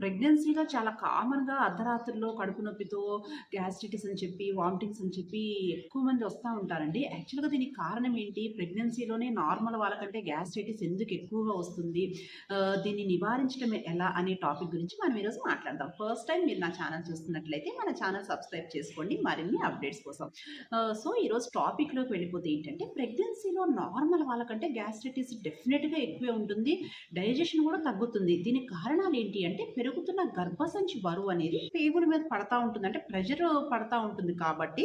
ప్రెగ్నెన్సీలో చాలా కామన్‌గా అర్ధరాత్రుల్లో కడుపు నొప్పితో గ్యాస్ట్రిటిస్ అని చెప్పి, వామిటింగ్స్ అని చెప్పి ఎక్కువ మంది వస్తూ ఉంటారండి. యాక్చువల్‌గా దీనికి కారణం ఏంటి? ప్రెగ్నెన్సీలోనే నార్మల్ వాళ్ళకంటే గ్యాస్ట్రిటిస్ ఎందుకు ఎక్కువగా వస్తుంది? దీన్ని నివారించడం ఎలా అనే టాపిక్ గురించి మనం ఈరోజు మాట్లాడదాం. ఫస్ట్ టైం మీరు నా ఛానల్ చూస్తున్నట్లయితే మన ఛానల్ సబ్స్క్రైబ్ చేసుకోండి మరిన్ని అప్డేట్స్ కోసం. సో ఈరోజు టాపిక్‌లోకి వెళ్ళిపోతే ఏంటంటే ప్రెగ్నెన్సీలో నార్మల్ వాళ్ళకంటే గ్యాస్ట్రిటిస్ డెఫినెట్గా ఎక్కువే ఉంటుంది. డైజెషన్ కూడా తగ్గుతుంది. దీనికి కారణాలు ఏంటి అంటే పెరుగుతున్న గర్భసంచి బరువు అనేది పేగుల మీద పడతా ఉంటుంది. అంటే ప్రెషర్ పడతా ఉంటుంది కాబట్టి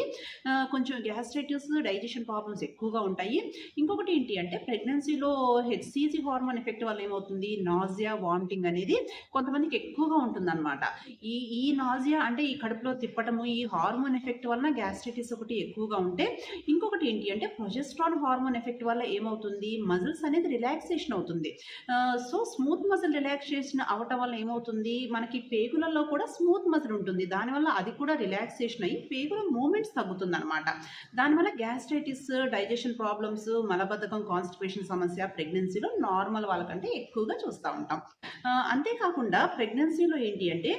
కొంచెం గ్యాస్ట్రైటిస్, డైజెషన్ ప్రాబ్లమ్స్ ఎక్కువగా ఉంటాయి. ఇంకొకటి ఏంటి అంటే ప్రెగ్నెన్సీలో హెచ్సిజి హార్మోన్ ఎఫెక్ట్ వల్ల ఏమవుతుంది? నాజియా వామిటింగ్ అనేది కొంతమందికి ఎక్కువగా ఉంటుందన్నమాట. ఈ ఈ నాజియా అంటే ఈ కడుపులో తిప్పటము, ఈ హార్మోన్ ఎఫెక్ట్ వలన గ్యాస్ట్రైటిస్ ఒకటి ఎక్కువగా ఉంటే, ఇంకొకటి ఏంటి అంటే ప్రొజెస్ట్రాన్ హార్మోన్ ఎఫెక్ట్ వల్ల ఏమవుతుంది? మజిల్స్ అనేది రిలాక్సేషన్ అవుతుంది. సో స్మూత్ మజిల్ రిలాక్సేషన్ అవటం వల్ల ఏమవుతుంది? మనకి పేగులలో కూడా స్మూత్ మజిల్ ఉంటుంది. దానివల్ల అది కూడా రిలాక్సేషన్ అయ్యి పేగుల మూవ్‌మెంట్స్ తగ్గుతుందనమాట. దానివల్ల గ్యాస్ట్రైటిస్, డైజెషన్ ప్రాబ్లమ్స్, మలబద్ధకం, కాన్‌స్టిపేషన్ సమస్య ప్రెగ్నెన్సీలో నార్మల్ వాళ్ళకంటే ఎక్కువగా చూస్తూ ఉంటాం. అంతేకాకుండా ప్రెగ్నెన్సీలో ఏంటి అంటే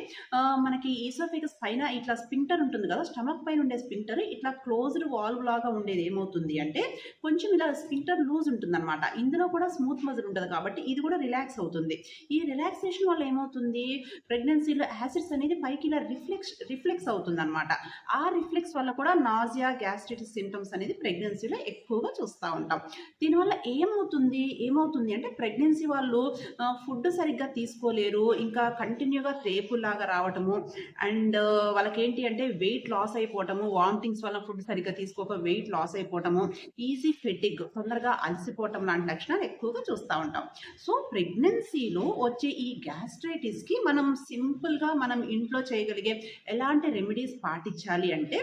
మనకి ఈసోఫేగస్ పైన ఇట్లా స్పింటర్ ఉంటుంది కదా! స్టమక్ పైన ఉండే స్పింటర్ ఇట్లా క్లోజ్డ్ వాల్వ్ లాగా ఉండేది ఏమవుతుంది అంటే కొంచెం ఇలా స్పింటర్ లూజ్ ఉంటుంది అనమాట ఇందులో కూడా స్మూత్ మజిల్ ఉంటుంది కాబట్టి ఇది కూడా రిలాక్స్ అవుతుంది. ఈ రిలాక్సేషన్ వల్ల ఏమవుతుంది? ప్రెగ్నెన్సీలో యాసిడ్స్ అనేది పైకి ఇలా రిఫ్లెక్స్ రిఫ్లెక్స్ అవుతుందన్నమాట ఆ రిఫ్లెక్స్ వల్ల కూడా నాజియా గ్యాస్ట్రిటిస్ సిమ్టమ్స్ అనేది ప్రెగ్నెన్సీలో ఎక్కువగా చూస్తూ ఉంటాం. దీనివల్ల ఏమవుతుంది? ఏమవుతుంది అంటే ప్రెగ్నెన్సీ వాళ్ళు ఫుడ్ సరిగ్గా తీసుకోలేరు. ఇంకా కంటిన్యూగా తేపుల్లాగా రావటము అండ్ వాళ్ళకేంటి అంటే వెయిట్ లాస్ అయిపోవటము, వామిటింగ్స్ వల్ల ఫుడ్ సరిగ్గా తీసుకోక వెయిట్ లాస్ అయిపోవటము, ఈజీ ఫెటిగ్ తొందరగా అలసిపోవటం లాంటి లక్షణాలు ఎక్కువగా చూస్తూ ఉంటాం. సో ప్రెగ్నెన్సీలో వచ్చే ఈ గ్యాస్ట్రైటిస్‌కి మనం మనం సింపుల్‌గా మనం ఇంట్లో చేయగలిగే ఎలాంటి రెమెడీస్ పాటించాలి అంటే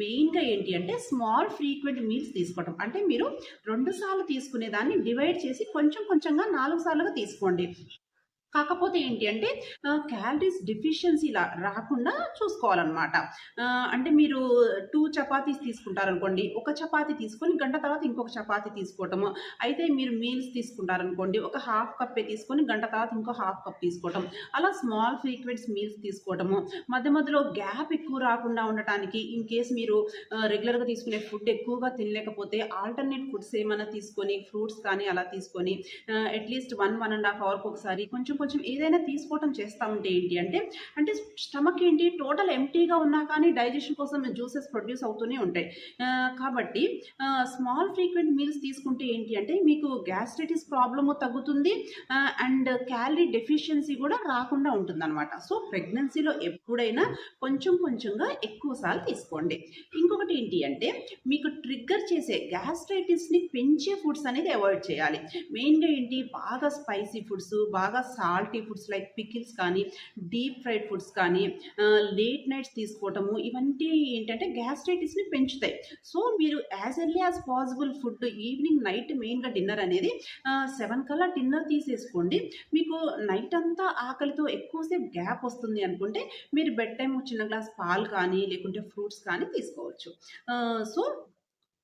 మెయిన్‌గా ఏంటి అంటే స్మాల్ ఫ్రీక్వెంట్ మీల్స్ తీసుకోవటం. అంటే మీరు రెండు సార్లు తీసుకునే దాన్ని డివైడ్ చేసి కొంచెం కొంచెంగా నాలుగు సార్లుగా తీసుకోండి. కాకపోతే ఏంటి అంటే క్యాలరీస్ డెఫిషియన్సీ లా రాకుండా చూసుకోవాలనమాట. అంటే మీరు టూ చపాతీస్ తీసుకుంటారనుకోండి. ఒక చపాతీ తీసుకొని గంట తర్వాత ఇంకొక చపాతి తీసుకోవటము. అయితే మీరు మీల్స్ తీసుకుంటారనుకోండి. ఒక హాఫ్ కప్పే తీసుకొని గంట తర్వాత ఇంకో హాఫ్ కప్ తీసుకోవటం. అలా స్మాల్ ఫ్రీక్వెంట్స్ మీల్స్ తీసుకోవటము. మధ్య మధ్యలో గ్యాప్ ఎక్కువ రాకుండా ఉండటానికి ఇన్ కేస్ మీరు రెగ్యులర్‌గా తీసుకునే ఫుడ్ ఎక్కువగా తినలేకపోతే ఆల్టర్‌నేట్ ఫుడ్స్ ఏమైనా తీసుకొని ఫ్రూట్స్ కానీ అలా తీసుకొని at least one one and half అవర్‌కి ఒకసారి కొంచెం కొంచెం ఏదైనా తీసుకోవటం చేస్తా ఉంటే ఏంటి అంటే, అంటే స్టమక్ ఏంటి టోటల్ ఎంటీగా ఉన్నా కానీ డైజెషన్ కోసం జ్యూసెస్ ప్రొడ్యూస్ అవుతూనే ఉంటాయి. కాబట్టి స్మాల్ ఫ్రీక్వెంట్ మీల్స్ తీసుకుంటే ఏంటి అంటే మీకు గ్యాస్ట్రైటిస్ ప్రాబ్లము తగ్గుతుంది. అండ్ క్యాలరీ డెఫిషియన్సీ కూడా రాకుండా ఉంటుందన్నమాట సో ప్రెగ్నెన్సీలో ఎప్పుడైనా కొంచెం కొంచెంగా ఎక్కువసార్లు తీసుకోండి. ఇంకొకటి ఏంటి అంటే మీకు ట్రిగ్గర్ చేసే గ్యాస్ట్రైటిస్‌ని పెంచే ఫుడ్స్ అనేది అవాయిడ్ చేయాలి. మెయిన్‌గా ఏంటి బాగా స్పైసీ ఫుడ్స్, బాగా సాల్టీ ఫుడ్స్ లైక్ పికిల్స్ కానీ, డీప్ ఫ్రైడ్ ఫుడ్స్ కానీ, లేట్ నైట్స్ తీసుకోవటము ఇవన్నీ ఏంటంటే గ్యాస్ట్రైటిస్‌ని పెంచుతాయి. సో మీరు as early as possible food evening, night మెయిన్‌గా డిన్నర్ అనేది సెవెన్ కల్లా డిన్నర్ తీసేసుకోండి. మీకు నైట్ అంతా ఆకలితో ఎక్కువసేపు గ్యాప్ వస్తుంది అనుకుంటే మీరు బెడ్ టైం చిన్న గ్లాస్ పాలు కానీ, లేకుంటే ఫ్రూట్స్ కానీ తీసుకోవచ్చు. సో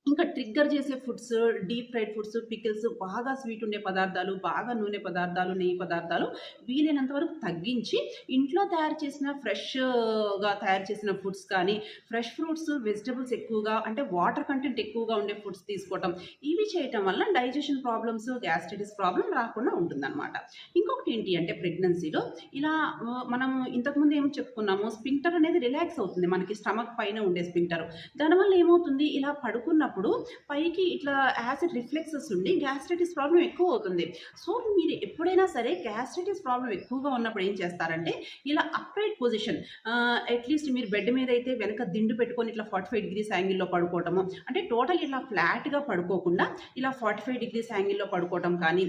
ఇంకా ట్రిగ్గర్ చేసే foods, deep fried foods, pickles బాగా స్వీట్ ఉండే పదార్థాలు, బాగా నూనె పదార్థాలు, నెయ్యి పదార్థాలు వీలైనంత వరకు తగ్గించి ఇంట్లో తయారు చేసిన ఫ్రెష్‌గా తయారు చేసిన ఫుడ్స్ కానీ, ఫ్రెష్ ఫ్రూట్స్, వెజిటబుల్స్ ఎక్కువగా అంటే వాటర్ కంటెంట్ ఎక్కువగా ఉండే ఫుడ్స్ తీసుకోవటం. ఇవి చేయటం వల్ల డైజెషన్ ప్రాబ్లమ్స్, గ్యాస్ట్రైటిస్ ప్రాబ్లం రాకుండా ఉంటుందనమాట. ఇంకొకటి ఏంటి అంటే ప్రెగ్నెన్సీలో ఇలా మనం ఇంతకుముందు ఏం చెప్పుకున్నాము స్పింటర్ అనేది రిలాక్స్ అవుతుంది. మనకి స్టమక్ పైన ఉండే స్పింటర్ దానివల్ల ఏమవుతుంది ఇలా పడుకున్న ఉన్నప్పుడు పైకి ఇట్లా యాసిడ్ రిఫ్లెక్సెస్ ఉండి గ్యాస్ట్రైటిస్ ప్రాబ్లమ్ ఎక్కువ అవుతుంది. సో మీరు ఎప్పుడైనా సరే గ్యాస్ట్రైటిస్ ప్రాబ్లం ఎక్కువగా ఉన్నప్పుడు ఏం చేస్తారంటే ఇలా అప్రైట్ పొజిషన్ అట్‌లీస్ట్ మీరు బెడ్ మీద అయితే వెనక దిండు పెట్టుకొని ఇట్లా 45 డిగ్రీస్ యాంగిల్‌లో పడుకోవటము. అంటే టోటల్ ఇట్లా ఫ్లాట్‌గా పడుకోకుండా ఇలా 45 డిగ్రీస్ యాంగిల్‌లో పడుకోవటం కానీ,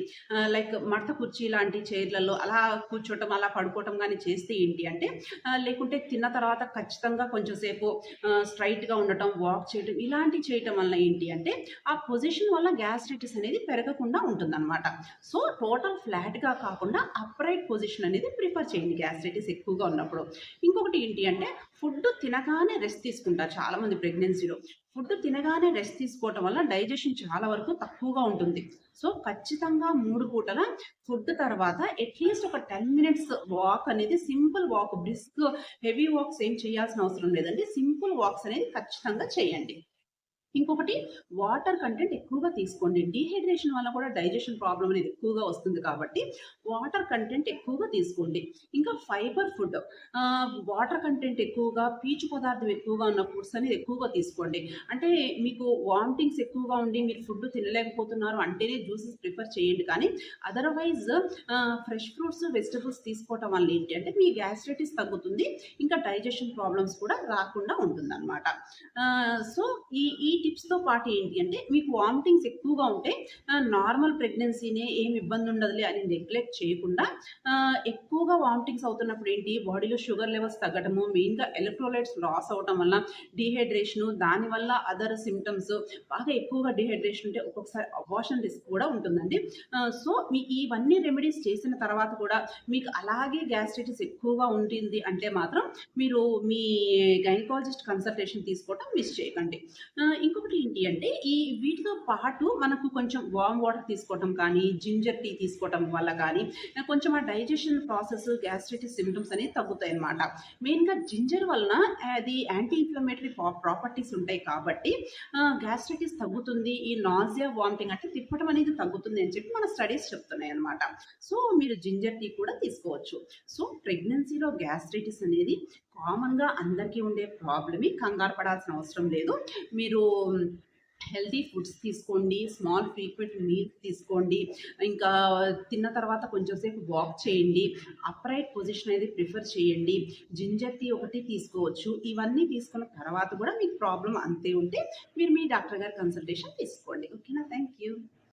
లైక్ మడత కుర్చీ లాంటి చైర్‌లలో అలా కూర్చోవటం, అలా పడుకోవటం కానీ చేస్తే ఏంటి అంటే లేకుంటే తిన్న తర్వాత ఖచ్చితంగా కొంచెం సేపు స్ట్రైట్గా ఉండటం, వాక్ చేయటం ఇలాంటివి చేయటం వల్ల ఏంటి అంటే ఆ పొజిషన్ వల్ల గ్యాస్ట్రైటిస్ అనేది పెరగకుండా ఉంటుందన్నమాట సో టోటల్ ఫ్లాట్‌గా కాకుండా అప్రైట్ పొజిషన్ అనేది ప్రిఫర్ చేయండి గ్యాస్ట్రైటిస్ ఎక్కువగా ఉన్నప్పుడు. ఇంకొకటి ఏంటి అంటే ఫుడ్ తినగానే రెస్ట్ తీసుకుంటారు చాలామంది ప్రెగ్నెన్సీలో. ఫుడ్ తినగానే రెస్ట్ తీసుకోవటం వల్ల డైజెషన్ చాలా వరకు తక్కువగా ఉంటుంది సో ఖచ్చితంగా మూడు పూటల ఫుడ్ తర్వాత అట్లీస్ట్ ఒక టెన్ మినిట్స్ వాక్ అనేది simple walk brisk heavy walks ఏం చేయాల్సిన అవసరం లేదండి సింపుల్ వాక్స్ అనేది ఖచ్చితంగా చేయండి ఇంకొకటి వాటర్ కంటెంట్ ఎక్కువగా తీసుకోండి. డీహైడ్రేషన్ వల్ల కూడా డైజెషన్ ప్రాబ్లం అనేది ఎక్కువగా వస్తుంది కాబట్టి వాటర్ కంటెంట్ ఎక్కువగా తీసుకోండి. ఇంకా ఫైబర్ ఫుడ్ వాటర్ కంటెంట్ ఎక్కువగా పీచు పదార్థం ఎక్కువగా ఉన్న ఫుడ్స్ అనేది ఎక్కువగా తీసుకోండి. అంటే మీకు వామిటింగ్స్ ఎక్కువగా ఉండి మీరు ఫుడ్ తినలేకపోతున్నారు అంటేనే జ్యూసెస్ ప్రిఫర్ చేయండి. కానీ అదర్వైజ్ ఫ్రెష్ ఫ్రూట్స్ వెజిటబుల్స్ తీసుకోవటం వల్ల ఏంటి అంటే మీ గ్యాస్ట్రైటిస్ తగ్గుతుంది. ఇంకా డైజెషన్ ప్రాబ్లమ్స్ కూడా రాకుండా ఉంటుందన్నమాట. సో ఈ ఈ టిప్స్తో పాటు ఏంటి అంటే మీకు వామిటింగ్స్ ఎక్కువగా ఉంటే నార్మల్ ప్రెగ్నెన్సీనే ఏం ఇబ్బంది ఉండదులే అని నెగ్లెక్ట్ చేయకుండా ఎక్కువగా వామిటింగ్స్ అవుతున్నప్పుడు ఏంటి బాడీలో షుగర్ లెవెల్స్ తగ్గడము మెయిన్గా ఎలక్ట్రోలైట్స్ లాస్ అవడం వల్ల డీహైడ్రేషను దానివల్ల అదర్ సిమ్టమ్స్ బాగా ఎక్కువగా డీహైడ్రేషన్ ఉంటే ఒక్కొక్కసారి అబార్షన్ రిస్క్ కూడా ఉంటుందండి. సో మీ ఇవన్నీ రెమెడీస్ చేసిన తర్వాత కూడా మీకు అలాగే గ్యాస్ట్రైటిస్ ఎక్కువగా ఉంటుంది అంటే మాత్రం మీరు మీ గైనకాలజిస్ట్ కన్సల్టేషన్ తీసుకోవటం మిస్ చేయకండి. ఇంకా ఇంకొకటి ఏంటి అంటే ఈ వీటితో పాటు మనకు కొంచెం వామ్ వాటర్ తీసుకోవటం కానీ జింజర్ టీ తీసుకోవటం వల్ల కానీ కొంచెం ఆ డైజెషన్ ప్రాసెస్ గ్యాస్ట్రైటిస్ సిమ్టమ్స్ అనేవి తగ్గుతాయి అనమాట మెయిన్గా జింజర్ వలన అది యాంటీ ఇన్ఫ్లమేటరీ ప్రాపర్టీస్ ఉంటాయి కాబట్టి గ్యాస్ట్రైటిస్ తగ్గుతుంది ఈ నాజియా వామిటింగ్ అంటే తిప్పడం అనేది తగ్గుతుంది అని చెప్పి మన స్టడీస్ చెప్తున్నాయి అనమాట సో మీరు జింజర్ టీ కూడా తీసుకోవచ్చు. సో ప్రెగ్నెన్సీలో గ్యాస్ట్రైటిస్ అనేది కామన్గా అందరికీ ఉండే ప్రాబ్లమే కంగారు పడాల్సిన అవసరం లేదు. మీరు హెల్తీ ఫుడ్స్ తీసుకోండి స్మాల్ ఫ్రీక్వెంట్ మీల్స్ తీసుకోండి ఇంకా తిన్న తర్వాత కొంచెం సేపు వాక్ చేయండి అప్రైట్ పొజిషన్ అనేది ప్రిఫర్ చేయండి జింజర్ టీ ఒకటి తీసుకోవచ్చు. ఇవన్నీ తీసుకున్న తర్వాత కూడా మీకు ప్రాబ్లం అంతే ఉంటే మీరు మీ డాక్టర్ గారి కన్సల్టేషన్ తీసుకోండి. ఓకేనా? Thank you